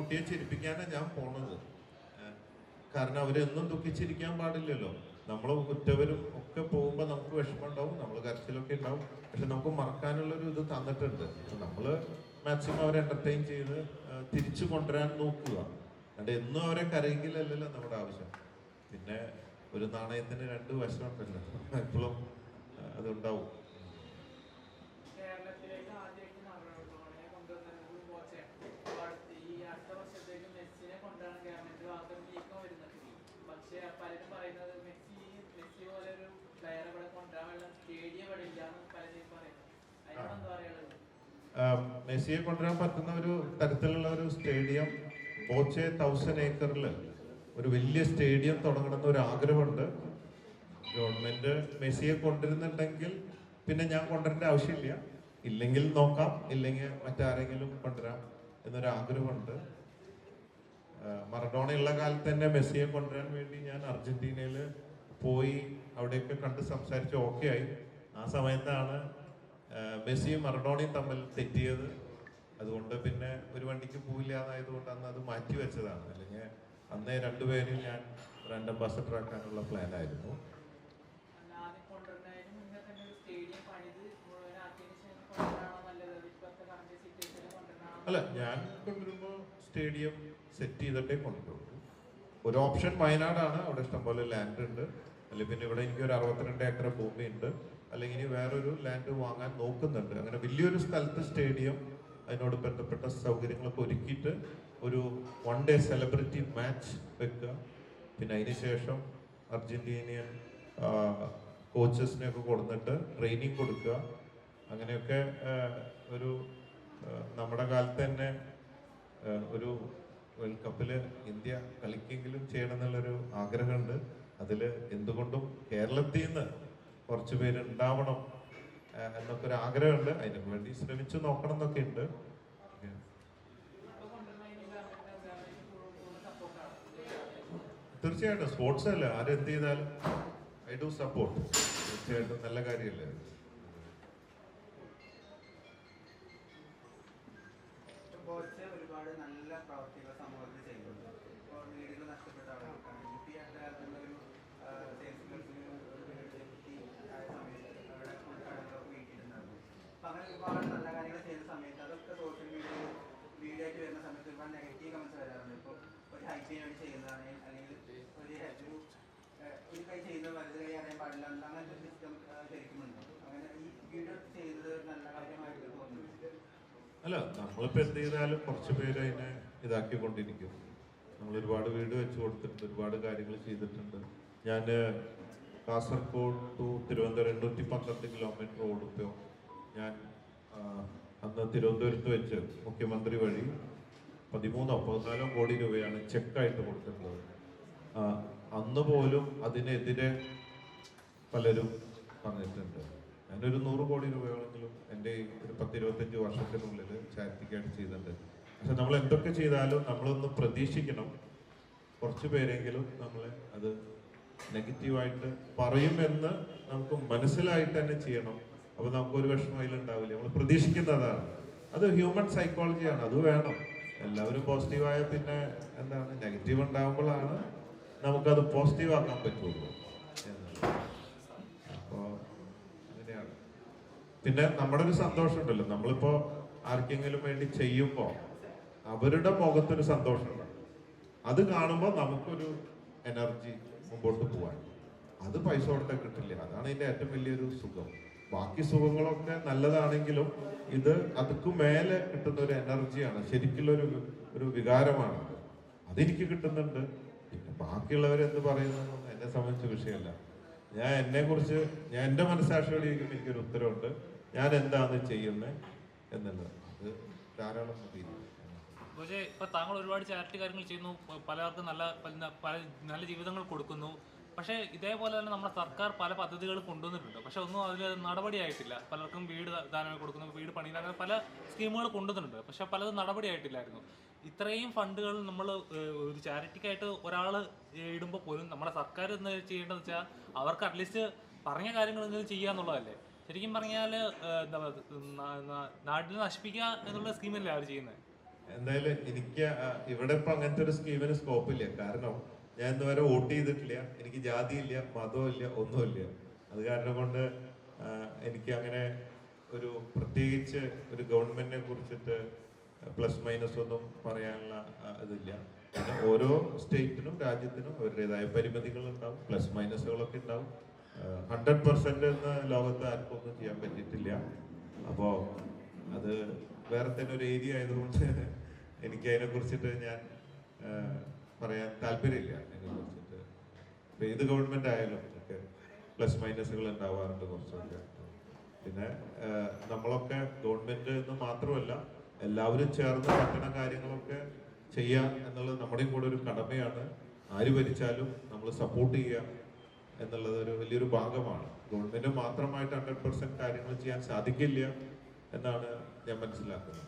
കുട്ടിയെ ചിരിപ്പിക്കാനാണ് ഞാൻ പോണത്. കാരണം അവരെന്നും ദുഃഖിച്ചിരിക്കാൻ പാടില്ലല്ലോ. നമ്മൾ ഉറ്റവരും ഒക്കെ പോകുമ്പോൾ നമുക്ക് വിഷമം ഉണ്ടാവും നമ്മൾ കരച്ചിലൊക്കെ ഉണ്ടാവും. പക്ഷെ നമുക്ക് മറക്കാനുള്ളൊരു ഇത് തന്നിട്ടുണ്ട്. നമ്മൾ മാക്സിമം അവരെ എന്റർടൈൻ ചെയ്ത് തിരിച്ചു കൊണ്ടുവരാൻ നോക്കുക. അല്ലാണ്ട് എന്നും അവരെ കരയെങ്കിലല്ലല്ലോ നമ്മുടെ ആവശ്യം. പിന്നെ ഒരു നാണയത്തിന് രണ്ട് വശമുണ്ടല്ലോ. എപ്പോഴും അതുണ്ടാവും കേരളത്തിലേക്ക് ആദ്യമായിട്ട് മറഡോണയെ കൊണ്ടുവന്നത് കോച്ചയാണ് അപ്പോൾ അടുത്ത ഈ അടുത്ത വർഷത്തേക്ക് മെസ്സിനെ കൊണ്ടാണ് ഗവൺമെന്റ് ഭാഗത്ത് നീക്കം വരുന്നത് പക്ഷേ പലരും പറയുന്നത് മെസ്സി മെസ്സി പോലെ ഒരു പ്ലെയറെ ഇവിടെ കൊണ്ടുവരാനുള്ള സ്റ്റേഡിയം ഇവിടെ ഇല്ലാന്ന് പലരും പറയുന്നത് അതിനോട് എന്താ പറയുള്ളത് ആം, മെസ്സിയെ കൊണ്ടുവരാൻ പറ്റുന്ന ഒരു തരത്തിലുള്ള ഒരു സ്റ്റേഡിയം ബോച്ചെ തൗസൻഡ് ഏക്കറിൽ ഒരു വലിയ സ്റ്റേഡിയം തുടങ്ങണമെന്ന് ഒരു ആഗ്രഹമുണ്ട്. ഗവൺമെന്റ് മെസ്സിയെ കൊണ്ടുവരുന്നുണ്ടെങ്കിൽ പിന്നെ ഞാൻ കൊണ്ടുവരേണ്ട ആവശ്യമില്ല. ഇല്ലെങ്കിൽ നോക്കാം ഇല്ലെങ്കിൽ മറ്റാരെങ്കിലും കൊണ്ടുവരാം എന്നൊരു ആഗ്രഹമുണ്ട്. മറഡോണയുള്ള കാലത്ത് തന്നെ മെസ്സിയെ കൊണ്ടുവരാൻ വേണ്ടി ഞാൻ അർജന്റീനയിൽ പോയി അവിടെയൊക്കെ കണ്ട് സംസാരിച്ച് ഓക്കെ ആയി. ആ സമയത്താണ് മെസ്സിയും മറഡോണയും തമ്മിൽ തെറ്റിയത് അതുകൊണ്ട് പിന്നെ ഒരു വണ്ടിക്ക് പോവില്ല എന്നായതുകൊണ്ട് അന്ന് അത് മാറ്റി വെച്ചതാണ്. അല്ലെങ്കിൽ അന്നേ രണ്ടുപേരും ഞാൻ ബ്രാൻഡ് അംബാസഡർ ആക്കാനുള്ള പ്ലാൻ ആയിരുന്നു. അല്ല ഞാൻ കൊണ്ടുവരുമ്പോൾ സ്റ്റേഡിയം സെറ്റ് ചെയ്തിട്ടേ കൊണ്ടുവരുള്ളൂ ഒരു ഓപ്ഷൻ വയനാടാണ്. അവിടെ ഇഷ്ടംപോലെ ലാൻഡ് ഉണ്ട്. അല്ലെങ്കിൽ പിന്നെ ഇവിടെ എനിക്ക് ഒരു അറുപത്തിരണ്ട് ഏക്കർ ഭൂമി ഉണ്ട് അല്ലെങ്കിൽ ഇനി വേറൊരു ലാൻഡ് വാങ്ങാൻ നോക്കുന്നുണ്ട്. അങ്ങനെ വലിയൊരു സ്ഥലത്ത് സ്റ്റേഡിയം അതിനോട് ബന്ധപ്പെട്ട സൗകര്യങ്ങളൊക്കെ ഒരുക്കിയിട്ട് ഒരു വൺ ഡേ സെലിബ്രിറ്റി മാച്ച് വെക്കുക പിന്നെ അതിനുശേഷം അർജന്റീനിയൻ കോച്ചസിനെയൊക്കെ കൊടുത്തിട്ട് ട്രെയിനിങ് കൊടുക്കുക. അങ്ങനെയൊക്കെ ഒരു നമ്മുടെ കാലത്ത് തന്നെ ഒരു വേൾഡ് കപ്പിൽ ഇന്ത്യ കളിക്കെങ്കിലും ചെയ്യണം എന്നുള്ളൊരു ആഗ്രഹമുണ്ട്. അതിൽ എന്തുകൊണ്ടും കേരളത്തിൽ നിന്ന് കുറച്ച് പേര് ഉണ്ടാവണം ആ, എന്നൊക്കെ ഒരു ആഗ്രഹമുണ്ട്. അതിനു വേണ്ടി ശ്രമിച്ചു നോക്കണം എന്നൊക്കെ ഉണ്ട്. തീർച്ചയായിട്ടും സ്പോർട്സ് അല്ല? ആരെന്ത് ചെയ്താലും ഐ ഡു സപ്പോർട്ട് തീർച്ചയായിട്ടും നല്ല കാര്യമല്ലേ? കോച്ച് ഒരുപാട് നല്ല പ്രവർത്തികൾ സമൂഹത്തിൽ ചെയ്യുന്നുണ്ട് ഇപ്പോൾ വീടുകൾ നഷ്ടപ്പെട്ട ആളുകൾക്കാണ് കുട്ടിയായിട്ട് ഒരു സെയിൽസ് ഗൾഫിൽ ഒരു വീട് യുപി ആയ സമയത്ത് അവിടെ ഫുൾ കടകളൊക്കെ വീട്ടിയിട്ടുണ്ടായിരുന്നു അങ്ങനെ ഒരുപാട് നല്ല കാര്യങ്ങൾ ചെയ്യുന്ന സമയത്ത് അതൊക്കെ സോഷ്യൽ മീഡിയയിൽ വീഡിയോ ആയിട്ട് വരുന്ന സമയത്ത് ഒരുപാട് നെഗറ്റീവ് കമൻസ് വരാറുണ്ട്. ഇപ്പോൾ ഒരു ഹൈപ്പിന് വേണ്ടി ചെയ്യുന്നതാണ് അല്ലെങ്കിൽ ഒരു ഒരു ഒരു കൈ ചെയ്യുന്നത് വലത് കൈ അറിയാൻ പാടില്ല അങ്ങനത്തെ ഒരു സിസ്റ്റം ശരിക്കുമുണ്ട്. അങ്ങനെ ഈ വീഡിയോ ചെയ്യുന്നത് നല്ല കാര്യമായിട്ട് തോന്നുന്നു അല്ല നമ്മളിപ്പോ എന്ത് ചെയ്താലും കുറച്ച് പേര് അതിനെ ഇതാക്കിക്കൊണ്ടിരിക്കും. നമ്മൾ ഒരുപാട് വീട് വെച്ച് കൊടുത്തിട്ടുണ്ട് ഒരുപാട് കാര്യങ്ങൾ ചെയ്തിട്ടുണ്ട്. ഞാൻ കാസർഗോഡ് ടു തിരുവനന്തപുരം എണ്ണൂറ്റി പന്ത്രണ്ട് കിലോമീറ്റർ ഓടിപ്പോ ഞാൻ അന്ന് തിരുവനന്തപുരത്ത് വെച്ച് മുഖ്യമന്ത്രി വഴി പതിമൂന്നോ പതിനാലോ കോടി രൂപയാണ് ചെക്കായിട്ട് കൊടുത്തിട്ടുള്ളത്. അന്ന് പോലും അതിനെതിരെ പലരും പറഞ്ഞിട്ടുണ്ട്. ഞാനൊരു നൂറ് കോടി രൂപയോളെങ്കിലും എന്റെ ഈ ഒരു പത്തിരുപത്തഞ്ച് വർഷത്തിനുള്ളിൽ ചാരിറ്റിക്കായിട്ട് ചെയ്തിട്ടുണ്ട്. പക്ഷെ നമ്മൾ എന്തൊക്കെ ചെയ്താലും നമ്മളൊന്ന് പ്രതീക്ഷിക്കണം. കുറച്ച് പേരെങ്കിലും നമ്മളെ അത് നെഗറ്റീവായിട്ട് പറയുമെന്ന് നമുക്ക് മനസ്സിലായിട്ട് തന്നെ ചെയ്യണം. അപ്പൊ നമുക്കൊരു വിഷമം അതിലുണ്ടാവില്ല. നമ്മൾ പ്രതീക്ഷിക്കുന്നതാണ്. അത് ഹ്യൂമൻ സൈക്കോളജിയാണ് അത് വേണം. എല്ലാവരും പോസിറ്റീവായ പിന്നെ എന്താണ്? നെഗറ്റീവ് ഉണ്ടാകുമ്പോഴാണ് നമുക്കത് പോസിറ്റീവ് ആക്കാൻ പറ്റുള്ളൂ. അപ്പോൾ അപ്പോ അങ്ങനെയാണ്. പിന്നെ നമ്മുടെ ഒരു സന്തോഷമുണ്ടല്ലോ. ഉണ്ടല്ലോ നമ്മളിപ്പോ ആർക്കെങ്കിലും വേണ്ടി ചെയ്യുമ്പോൾ അവരുടെ മുഖത്തൊരു സന്തോഷമുണ്ട്. അത് കാണുമ്പോൾ നമുക്കൊരു എനർജി മുമ്പോട്ട് പോവാൻ. അത് പൈസ കൊടുത്താൽ കിട്ടില്ല. അതാണ് ഇതിന്റെ ഏറ്റവും വലിയൊരു സുഖം. ബാക്കി സുഖങ്ങളൊക്കെ നല്ലതാണെങ്കിലും ഇത് അതുക്കു മേലെ കിട്ടുന്ന ഒരു എനർജിയാണ് ശരിക്കുള്ള ഒരു ഒരു വികാരമാണ് അത്. അതെനിക്ക് കിട്ടുന്നുണ്ട്. പിന്നെ ബാക്കിയുള്ളവരെന്ത് പറയുന്നു എന്നെ സംബന്ധിച്ച വിഷയമല്ല. ഞാൻ എന്നെ കുറിച്ച് ഞാൻ എന്റെ മനസ്സാക്ഷിയോട് ചോദിക്കുമ്പോൾ എനിക്കൊരു ഉത്തരവുണ്ട്. ഞാൻ എന്താണ് ചെയ്യുന്നത് എന്നുള്ളത്. അത് ധാരാളം പക്ഷേ ഇപ്പൊ താങ്കൾ ഒരുപാട് ചാരിറ്റി കാര്യങ്ങൾ ചെയ്യുന്നു. പലർക്കും നല്ല പല നല്ല ജീവിതങ്ങൾ കൊടുക്കുന്നു. പക്ഷേ ഇതേപോലെ തന്നെ നമ്മുടെ സർക്കാർ പല പദ്ധതികൾ കൊണ്ടുവന്നിട്ടുണ്ട്. പക്ഷെ ഒന്നും അതിൽ നടപടിയായിട്ടില്ല. പലർക്കും വീട് ദാനം കൊടുക്കുന്നു വീട് പണി അങ്ങനെ പല സ്കീമുകൾ കൊണ്ടുവന്നിട്ടുണ്ട്. പക്ഷെ പലതും നടപടിയായിട്ടില്ലായിരുന്നു. ഇത്രയും ഫണ്ടുകൾ നമ്മൾ ഒരു ചാരിറ്റിക്കായിട്ട് ഒരാൾ ഇടുമ്പോൾ പോലും നമ്മുടെ സർക്കാർ എന്ന് ചെയ്യേണ്ടതെന്ന് വെച്ചാൽ അവർക്ക് അറ്റ്ലീസ്റ്റ് പറഞ്ഞ കാര്യങ്ങളെങ്കിലും ചെയ്യുക എന്നുള്ളതല്ലേ. ശരിക്കും പറഞ്ഞാൽ എന്താ നാടിനെ നശിപ്പിക്കുക എന്നുള്ള സ്കീമല്ലേ അവർ ചെയ്യുന്നത്? എന്തായാലും എനിക്ക് ഇവിടെ ഇപ്പൊ അങ്ങനത്തെ ഒരു സ്കീമിന് സ്കോപ്പ് ഇല്ല. കാരണം ഞാൻ ഇതുവരെ വോട്ട് ചെയ്തിട്ടില്ല. എനിക്ക് ജാതിയില്ല മതമില്ല ഒന്നുമില്ല. അത് കാരണം കൊണ്ട് എനിക്ക് അങ്ങനെ ഒരു പ്രത്യേകിച്ച് ഒരു ഗവൺമെന്റിനെ കുറിച്ചിട്ട് പ്ലസ് മൈനസ് ഒന്നും പറയാനുള്ള ഇതില്ല. ഓരോ സ്റ്റേറ്റിനും രാജ്യത്തിനും അവരുടേതായ പരിമിതികൾ ഉണ്ടാവും. പ്ലസ് മൈനസുകളൊക്കെ ഉണ്ടാവും. ഹൺഡ്രഡ് പെർസെന്റ് എന്ന് ലോകത്ത് ആർക്കും ഒന്നും ചെയ്യാൻ പറ്റിയിട്ടില്ല. അപ്പോ അത് വേറെ തന്നെ ഒരു ഏരിയ ആയതുകൊണ്ട് എനിക്ക് അതിനെ കുറിച്ചിട്ട് ഞാൻ പറയാൻ താല്പര്യമില്ല അതിനെ കുറിച്ചിട്ട്. ഇപ്പൊ ഏത് ഗവൺമെന്റ് ആയാലും ഒക്കെ പ്ലസ് മൈനസുകൾ ഉണ്ടാവാറുണ്ട് കുറച്ചൊക്കെ. പിന്നെ നമ്മളൊക്കെ ഗവൺമെന്റ് എന്ന് മാത്രമല്ല എല്ലാവരും ചേർന്ന് പറ്റുന്ന കാര്യങ്ങളൊക്കെ ചെയ്യാം എന്നുള്ളത് നമ്മുടെയും കൂടെ ഒരു കടമയാണ്. ആര് ഭരിച്ചാലും നമ്മൾ സപ്പോർട്ട് ചെയ്യുക എന്നുള്ളത് ഒരു വലിയൊരു ഭാഗമാണ്. ഗവൺമെന്റ് മാത്രമായിട്ട് ഹൺഡ്രഡ് പെർസെന്റ് കാര്യങ്ങൾ ചെയ്യാൻ സാധിക്കില്ല എന്നാണ് ഞാൻ മനസ്സിലാക്കുന്നത്.